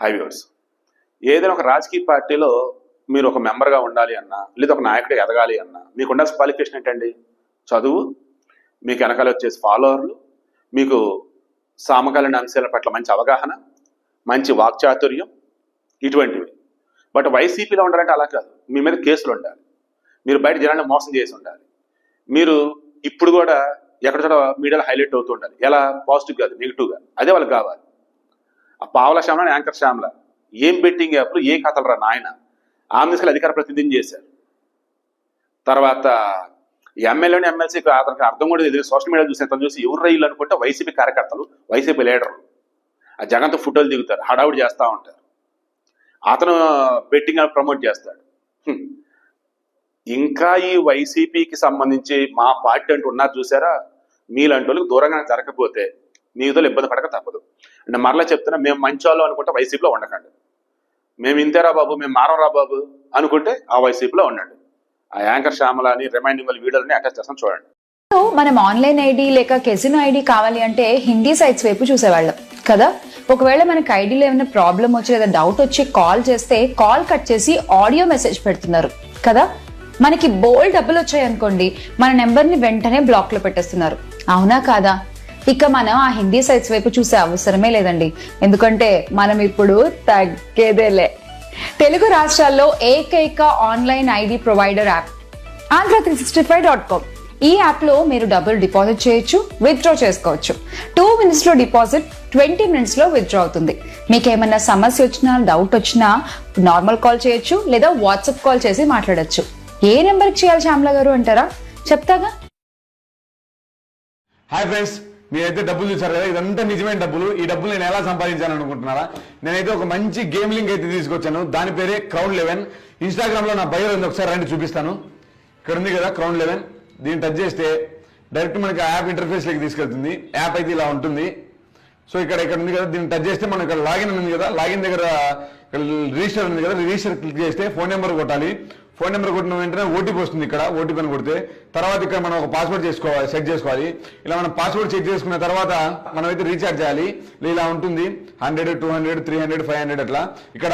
High ఏదైనా ఒక రాజకీయ పార్టీలో మీరు ఒక మెంబర్గా ఉండాలి అన్నా లేదా ఒక నాయకుడు ఎదగాలి అన్నా మీకు ఉండాల్సిన క్వాలిఫికేషన్ ఏంటండి? చదువు మీకు వెనకాల వచ్చేసి ఫాలోవర్లు మీకు సామకాలీన అంశాల పట్ల మంచి అవగాహన మంచి వాక్చాతుర్యం ఇటువంటివి. బట్ వైసీపీలో ఉండాలంటే అలా కాదు. మీ మీద కేసులు ఉండాలి. మీరు బయట జనాన్ని మోసం చేసి ఉండాలి. మీరు ఇప్పుడు కూడా ఎక్కడ చోట మీడియాలో హైలైట్ అవుతూ ఉండాలి. ఎలా? పాజిటివ్ కాదు నెగిటివ్గా. అదే వాళ్ళకి కావాలి. ఆ పావల శ్యామల యాంకర్ శ్యామల. ఏం బెట్టింగ్ యాప్లు ఏ కథలు రా నాయన? ఆమె తీసుకెళ్ళి అధికార ప్రతినిధిని చేశారు. తర్వాత ఎమ్మెల్యేని ఎమ్మెల్సీ అతనికి అర్థం కూడా తెలియదు సోషల్ మీడియా చూసి తను చూసి ఎవరు రైలు అనుకుంటే వైసీపీ కార్యకర్తలు వైసీపీ లీడర్లు. ఆ జగన్తో ఫోటోలు దిగుతారు హడావుడి చేస్తూ ఉంటారు. అతను బెట్టింగ్ ప్రమోట్ చేస్తాడు. ఇంకా ఈ వైసీపీకి సంబంధించి మా పార్టీ అంటూ ఉన్నారు చూసారా? మీలాంటి వాళ్ళకి దూరంగా జరగకపోతే మీతో ఇబ్బంది పడక తప్పదు. అంటే మరలా చెప్తున్నా మేము మంచోళ్ళు అనుకుంటే వైసీపీలో ఉండకండి. మేము ఇంతేరా బాబు మేము మారంరా బాబు అనుకుంటే ఆ వైసీపీలో ఉండండి. ఆ యాంకర్ శ్యామల అని రిమైండింగ్ వాళ్ళ వీడియోలని అటాచ్ చేస్తాం చూడండి. మనం ఆన్లైన్ ఐడి లేక కెజినో ఐడి కావాలి అంటే హిందీ సైట్స్ వైపు చూసేవాళ్ళం కదా? ఒకవేళ మనకి ఐడిలో ఏమైనా ప్రాబ్లం వచ్చి లేదా డౌట్ వచ్చి కాల్ చేస్తే కాల్ కట్ చేసి ఆడియో మెసేజ్ పెడుతున్నారు కదా? మనకి బోల్డ్ డబ్బులు వచ్చాయనుకోండి మన నెంబర్ని వెంటనే బ్లాక్లో పెట్టేస్తున్నారు. అవునా కాదా? ఇక మనం ఆ హిందీ సైట్స్ వైపు చూసే అవసరమే లేదండి. ఎందుకంటే మనం ఇప్పుడు తగ్గేదేలే. తెలుగు రాష్ట్రాల్లో ఏకైక online ID provider app Andhra three sixty five dot com. ఈ యాప్లో మీరు డబ్బులు డిపాజిట్ చేయొచ్చు విత్డ్రా చేసుకోవచ్చు. టూ మినిట్స్లో డిపాజిట్ ట్వంటీ మినిట్స్లో విత్డ్రా అవుతుంది. మీకు ఏమైనా సమస్య వచ్చినా డౌట్ వచ్చినా నార్మల్ కాల్ చేయొచ్చు లేదా వాట్సాప్ కాల్ చేసి మాట్లాడచ్చు. ఏ నెంబర్కి చేయాలి శ్యామల గారు అంటారా? చెప్తాగా. హాయ్ ఫ్రెండ్స్ మీరైతే డబ్బులు చూసారు కదా? ఇదంతా నిజమైన డబ్బులు. ఈ డబ్బులు నేను ఎలా సంపాదించాను అనుకుంటున్నారా? నేనైతే ఒక మంచి గేమ్ లింక్ అయితే తీసుకొచ్చాను. దాని పేరే క్రౌన్ లెవెన్ ఇన్స్టాగ్రామ్లో నా బయో ఉంది. ఒకసారి రండి చూపిస్తాను. ఇక్కడ ఉంది కదా క్రౌన్ లెవెన్ దీన్ని టచ్ చేస్తే డైరెక్ట్ మనకి యాప్ ఇంటర్ఫేస్లోకి తీసుకెళ్తుంది. యాప్ అయితే ఇలా ఉంటుంది. సో ఇక్కడ ఇక్కడ ఉంది కదా. దీన్ని టచ్ చేస్తే మనం ఇక్కడ లాగిన్ ఉంది కదా. లాగిన్ దగ్గర ఇక్కడ రిజిస్టర్ ఉంది కదా. రిజిస్టర్ క్లిక్ చేస్తే ఫోన్ నెంబర్ కొట్టాలి. ఫోన్ నెంబర్ కొట్టిన వెంటనే ఓటీపీ వస్తుంది ఇక్కడ ఓటీపీ అని కొడితే తర్వాత ఇక్కడ మనం ఒక పాస్వర్డ్ చేసుకోవాలి సెట్ చేసుకోవాలి. ఇలా మనం పాస్వర్డ్ చెక్ చేసుకున్న తర్వాత మనం అయితే రీఛార్జ్ చేయాలి. ఇలా ఉంటుంది hundred two hundred three hundred five hundred అట్లా. ఇక్కడ